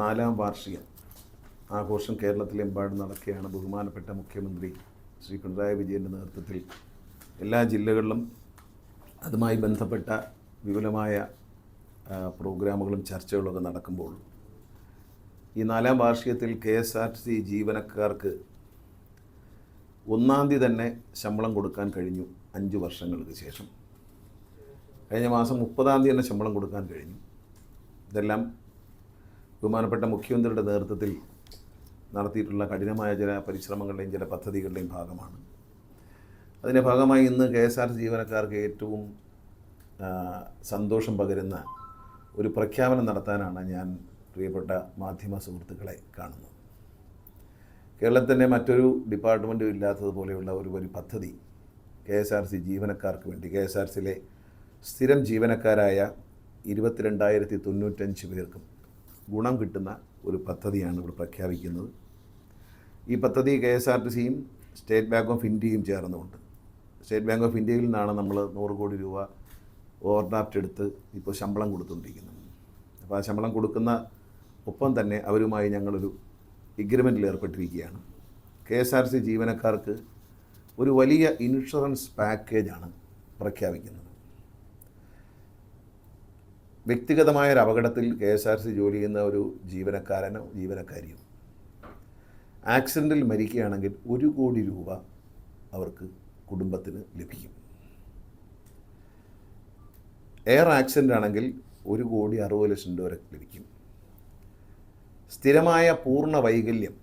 നാലാം വാർഷിക ആഘോഷം കേരളത്തിലെമ്പാടും നടക്കുകയാണ് ബഹുമാനപ്പെട്ട മുഖ്യമന്ത്രി ശ്രീ പിണറായി വിജയന്റെ നേതൃത്വത്തിൽ. എല്ലാ ജില്ലകളിലും അതുമായി ബന്ധപ്പെട്ട വിപുലമായ പ്രോഗ്രാമുകളും ചർച്ചകളൊക്കെ നടക്കുമ്പോൾ ഈ നാലാം വാർഷികത്തിൽ K S R T C ജീവനക്കാർക്ക് ഒന്നാം തീയതി തന്നെ ശമ്പളം കൊടുക്കാൻ കഴിഞ്ഞു അഞ്ച് വർഷങ്ങൾക്ക് ശേഷം. കഴിഞ്ഞ മാസം മുപ്പതാം തീയതി തന്നെ ശമ്പളം കൊടുക്കാൻ കഴിഞ്ഞു. ഇതെല്ലാം ബഹുമാനപ്പെട്ട മുഖ്യമന്ത്രിയുടെ നേതൃത്വത്തിൽ നടത്തിയിട്ടുള്ള കഠിനമായ ചില പരിശ്രമങ്ങളുടെയും ചില പദ്ധതികളുടെയും ഭാഗമാണ്. അതിന്റെ ഭാഗമായി ഇന്ന് കെ എസ് ആർ ടി ജീവനക്കാർക്ക് ഏറ്റവും സന്തോഷം പകരുന്ന ഒരു പ്രഖ്യാപനം നടത്താനാണ് ഞാൻ പ്രിയപ്പെട്ട മാധ്യമ സുഹൃത്തുക്കളെ കാണുന്നത്. കേരളത്തിന്റെ മറ്റൊരു ഡിപ്പാർട്ട്മെന്റും ഇല്ലാത്തതുപോലെയുള്ള ഒരു ഒരു പദ്ധതി കെ എസ് ആർ സി ജീവനക്കാർക്ക് വേണ്ടി കെ എസ് ആർ സിയിലെ സ്ഥിരം ജീവനക്കാരായ ഇരുപത്തിരണ്ടായിരത്തി തൊണ്ണൂറ്റഞ്ച് പേർക്കും ഗുണം കിട്ടുന്ന ഒരു പദ്ധതിയാണ് ഇവിടെ പ്രഖ്യാപിക്കുന്നത്. ഈ പദ്ധതി കെ എസ് ആർ ടി സിയും സ്റ്റേറ്റ് ബാങ്ക് ഓഫ് ഇന്ത്യയും ചേർന്നുകൊണ്ട് സ്റ്റേറ്റ് ബാങ്ക് ഓഫ് ഇന്ത്യയിൽ നിന്നാണ് നമ്മൾ നൂറ് കോടി രൂപ ഓവർഡ്രാഫ്റ്റ് എടുത്ത് ഇപ്പോൾ ശമ്പളം കൊടുത്തുകൊണ്ടിരിക്കുന്നത്. അപ്പോൾ ആ ശമ്പളം കൊടുക്കുന്ന ഒപ്പം തന്നെ അവരുമായി ഞങ്ങളൊരു എഗ്രിമെന്റിൽ ഏർപ്പെട്ടിരിക്കുകയാണ്. കെ എസ് ആർ സി ജീവനക്കാർക്ക് ഒരു വലിയ ഇൻഷുറൻസ് പാക്കേജാണ് പ്രഖ്യാപിക്കുന്നത്. വ്യക്തിഗതമായ ഒരു അപകടത്തിൽ കെ എസ് ആർ സി ജോലി ചെയ്യുന്ന ഒരു ജീവനക്കാരനോ ജീവനക്കാരിയോ ആക്സിഡന്റിൽ മരിക്കുകയാണെങ്കിൽ ഒരു കോടി രൂപ അവർക്ക് കുടുംബത്തിന് ലഭിക്കും. എയർ ആക്സിഡന്റ് ആണെങ്കിൽ ഒരു കോടി അറുപത് ലക്ഷം രൂപ ലഭിക്കും. സ്ഥിരമായ പൂർണ വൈകല്യം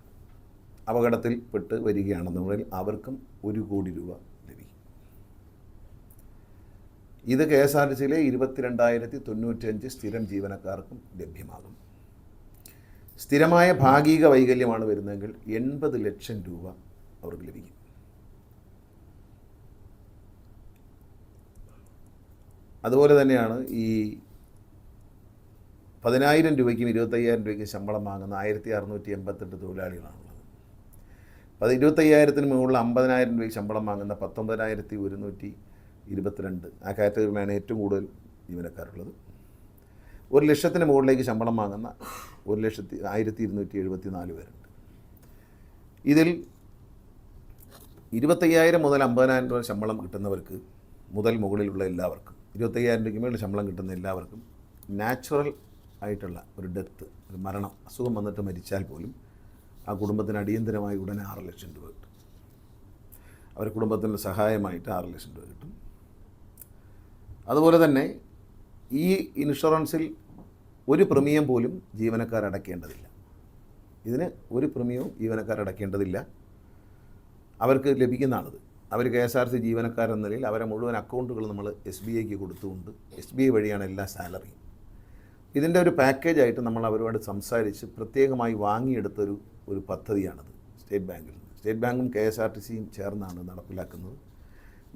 അപകടത്തിൽ പെട്ട് വരികയാണെന്നുണ്ടെങ്കിൽ അവർക്കും ഒരു കോടി രൂപ ലഭിക്കും ഇത് കെ എസ് ആർ ടി സിയിലെ ഇരുപത്തിരണ്ടായിരത്തി തൊണ്ണൂറ്റഞ്ച് സ്ഥിരം ജീവനക്കാർക്കും ലഭ്യമാകും. സ്ഥിരമായ ഭാഗിക വൈകല്യമാണ് വരുന്നതെങ്കിൽ എൺപത് ലക്ഷം രൂപ അവർക്ക് ലഭിക്കും. അതുപോലെ തന്നെയാണ് ഈ പതിനായിരം രൂപയ്ക്കും ഇരുപത്തയ്യായിരം രൂപയ്ക്കും ശമ്പളം വാങ്ങുന്ന ആയിരത്തി അറുന്നൂറ്റി എൺപത്തെട്ട് തൊഴിലാളികളാണുള്ളത്. അത് ഇരുപത്തയ്യായിരത്തിന് മുകളിൽ അമ്പതിനായിരം രൂപയ്ക്ക് ശമ്പളം വാങ്ങുന്ന പത്തൊമ്പതിനായിരത്തി ഒരുന്നൂറ്റി ഇരുപത്തിരണ്ട്. ആ കാറ്റഗറിയിലാണ് ഏറ്റവും കൂടുതൽ ജീവനക്കാരുള്ളത്. ഒരു ലക്ഷത്തിന് മുകളിലേക്ക് ശമ്പളം വാങ്ങുന്ന ഒരു ലക്ഷത്തി ആയിരത്തി ഇരുന്നൂറ്റി എഴുപത്തി നാല് പേരുണ്ട്. ഇതിൽ ഇരുപത്തയ്യായിരം മുതൽ അമ്പതിനായിരം രൂപ ശമ്പളം കിട്ടുന്നവർക്ക് മുതൽ മുകളിലുള്ള എല്ലാവർക്കും ഇരുപത്തയ്യായിരം രൂപയ്ക്ക് മേളിൽ ശമ്പളം കിട്ടുന്ന എല്ലാവർക്കും നാച്ചുറൽ ആയിട്ടുള്ള ഒരു ഡെത്ത് ഒരു മരണം അസുഖം വന്നിട്ട് മരിച്ചാൽ പോലും ആ കുടുംബത്തിന് അടിയന്തരമായി ഉടനെ ആറ് ലക്ഷം രൂപ കിട്ടും. അവർ കുടുംബത്തിന് സഹായമായിട്ട് ആറ് ലക്ഷം രൂപ കിട്ടും. അതുപോലെ തന്നെ ഈ ഇൻഷുറൻസിൽ ഒരു പ്രീമിയം പോലും ജീവനക്കാർ അടയ്ക്കേണ്ടതില്ല. ഇതിന് ഒരു പ്രീമിയവും ജീവനക്കാർ അടയ്ക്കേണ്ടതില്ല. അവർക്ക് ലഭിക്കുന്നതാണിത്. അവർ കെ എസ് ആർ സി ജീവനക്കാരെന്ന നിലയിൽ അവരെ മുഴുവൻ അക്കൗണ്ടുകൾ നമ്മൾ എസ് ബി ഐക്ക് കൊടുത്തുകൊണ്ട് എസ് ബി ഐ വഴിയാണ് എല്ലാ സാലറിയും. ഇതിന്റെ ഒരു പാക്കേജായിട്ട് നമ്മൾ അവരോട് സംസാരിച്ച് പ്രത്യേകമായി വാങ്ങിയെടുത്തൊരു ഒരു പദ്ധതിയാണിത് സ്റ്റേറ്റ് ബാങ്കിൽ നിന്ന്. സ്റ്റേറ്റ് ബാങ്കും കെ എസ് ആർ ടി സിയും ചേർന്നാണ് നടപ്പിലാക്കുന്നത്.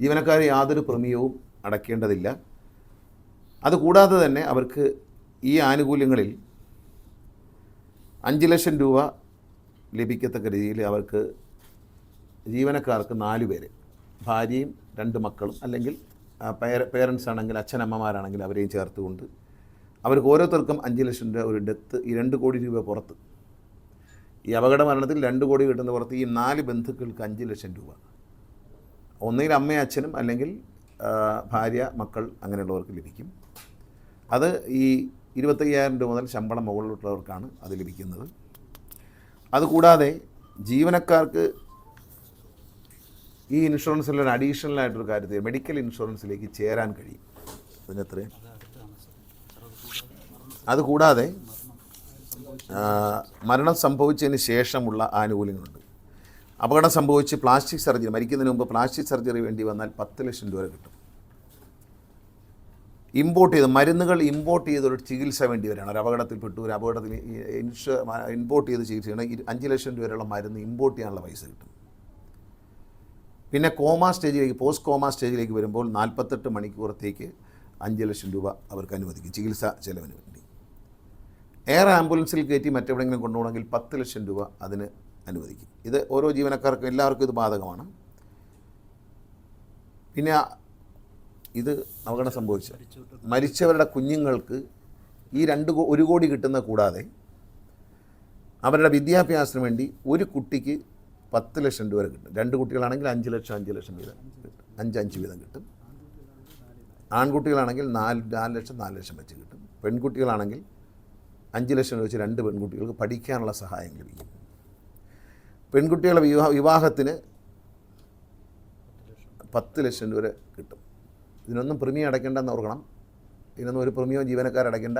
ജീവനക്കാർ യാതൊരു പ്രീമിയവും അടയ്ക്കേണ്ടതില്ല അതുകൂടാതെ തന്നെ അവർക്ക് ഈ ആനുകൂല്യങ്ങളിൽ അഞ്ച് ലക്ഷം രൂപ ലഭിക്കത്തക്ക രീതിയിൽ അവർക്ക് ജീവനക്കാർക്ക് നാല് പേര് ഭാര്യയും രണ്ട് മക്കളും അല്ലെങ്കിൽ പേര പേരൻസ് ആണെങ്കിൽ അച്ഛനമ്മമാരാണെങ്കിൽ അവരെയും ചേർത്തുകൊണ്ട് അവർക്ക് ഓരോരുത്തർക്കും അഞ്ച് ലക്ഷം രൂപ ഒരു ഡെത്ത് ഈ രണ്ട് കോടി രൂപ പുറത്ത്. ഈ അപകട മരണത്തിൽ രണ്ട് കോടി കിട്ടുന്ന പുറത്ത് ഈ നാല് ബന്ധുക്കൾക്ക് അഞ്ച് ലക്ഷം രൂപ. ഒന്നുകിൽ അമ്മയും അച്ഛനും അല്ലെങ്കിൽ ഭാര്യ മക്കൾ അങ്ങനെയുള്ളവർക്ക് ലഭിക്കും. അത് ഈ ഇരുപത്തയ്യായിരം രൂപ മുതൽ ശമ്പളം മുകളിലുള്ളവർക്കാണ് അത് ലഭിക്കുന്നത്. അതുകൂടാതെ ജീവനക്കാർക്ക് ഈ ഇൻഷുറൻസിൽ ഒരു അഡീഷണൽ ആയിട്ടൊരു കാര്യത്തിൽ മെഡിക്കൽ ഇൻഷുറൻസിലേക്ക് ചേരാൻ കഴിയും. അതിനെത്രയും അതുകൂടാതെ മരണം സംഭവിച്ചതിന് ശേഷമുള്ള ആനുകൂല്യങ്ങളുണ്ട്. അപകടം സംഭവിച്ച് പ്ലാസ്റ്റിക് സർജറി മരിക്കുന്നതിന് മുമ്പ് പ്ലാസ്റ്റിക് സർജറി വേണ്ടി വന്നാൽ പത്ത് ലക്ഷം രൂപ കിട്ടും. ഇമ്പോർട്ട് ചെയ്ത് മരുന്നുകൾ ഇമ്പോർട്ട് ചെയ്തൊരു ചികിത്സ വേണ്ടി വരികയാണ്. ഒരു അപകടത്തിൽപ്പെട്ടു ഒരു അപകടത്തിൽ ഇൻഷു ഇമ്പോർട്ട് ചെയ്ത് ചികിത്സ ചെയ്യണം. അഞ്ച് ലക്ഷം രൂപയുള്ള മരുന്ന് ഇമ്പോർട്ട് ചെയ്യാനുള്ള പൈസ കിട്ടും. പിന്നെ കോമ സ്റ്റേജിലേക്ക് പോസ്റ്റ് കോമ സ്റ്റേജിലേക്ക് വരുമ്പോൾ നാൽപ്പത്തെട്ട് മണിക്കൂറത്തേക്ക് അഞ്ച് ലക്ഷം രൂപ അവർക്ക് അനുവദിക്കും ചികിത്സ ചെലവിന് വേണ്ടി. എയർ ആംബുലൻസിൽ കയറ്റി മറ്റെവിടെയെങ്കിലും കൊണ്ടുപോകണമെങ്കിൽ പത്ത് ലക്ഷം രൂപ അതിന് അനുവദിക്കും. ഇത് ഓരോ ജീവനക്കാർക്കും എല്ലാവർക്കും ഇത് ബാധകമാണ്. പിന്നെ ഇത് അപകടം സംഭവിച്ച മരിച്ചവരുടെ കുഞ്ഞുങ്ങൾക്ക് ഈ രണ്ട് ഒരു കോടി കിട്ടുന്ന കൂടാതെ അവരുടെ വിദ്യാഭ്യാസത്തിന് വേണ്ടി ഒരു കുട്ടിക്ക് പത്ത് ലക്ഷം രൂപ കിട്ടും. രണ്ട് കുട്ടികളാണെങ്കിൽ അഞ്ച് ലക്ഷം അഞ്ച് ലക്ഷം വീതം അഞ്ച് അഞ്ച് വീതം കിട്ടും. ആൺകുട്ടികളാണെങ്കിൽ നാല് നാല് ലക്ഷം നാല് ലക്ഷം വെച്ച് കിട്ടും. പെൺകുട്ടികളാണെങ്കിൽ അഞ്ച് ലക്ഷം വെച്ച് രണ്ട് പെൺകുട്ടികൾക്ക് പഠിക്കാനുള്ള സഹായം ലഭിക്കും. പെൺകുട്ടികളുടെ വിവാഹ വിവാഹത്തിന് പത്ത് ലക്ഷം രൂപ കിട്ടും. ഇതിനൊന്നും പ്രീമിയം അടയ്ക്കേണ്ടെന്ന് ഓർക്കണം. ഇതിനൊന്നും ഒരു പ്രീമിയം ജീവനക്കാരടയ്ക്കേണ്ട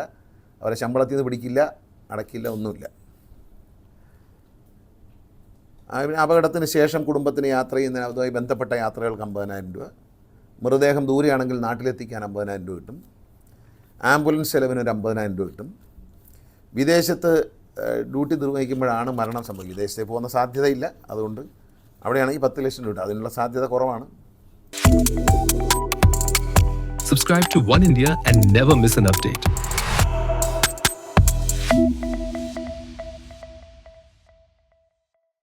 അവരെ ശമ്പളത്തിൽ നിന്ന് പിടിക്കില്ല അടയ്ക്കില്ല ഒന്നുമില്ല. അപകടത്തിന് ശേഷം കുടുംബത്തിന് യാത്ര ചെയ്യുന്നതിന് അതുമായി ബന്ധപ്പെട്ട യാത്രകൾക്ക് അമ്പതിനായിരം രൂപ. മൃതദേഹം ദൂരെയാണെങ്കിൽ നാട്ടിലെത്തിക്കാൻ അമ്പതിനായിരം രൂപ കിട്ടും. ആംബുലൻസ് ചെലവിന് ഒരു അമ്പതിനായിരം രൂപ കിട്ടും. വിദേശത്ത് ഡ്യൂട്ടി നിർവഹിക്കുമ്പോഴാണ് മരണം സംഭവിക്കുന്നത്. വിദേശത്തേക്ക് പോകുന്ന സാധ്യതയില്ല. അതുകൊണ്ട് അവിടെയാണ് ഈ പത്ത് ലക്ഷം രൂപ അതിനുള്ള സാധ്യത കുറവാണ്. Subscribe to One India and never miss an update.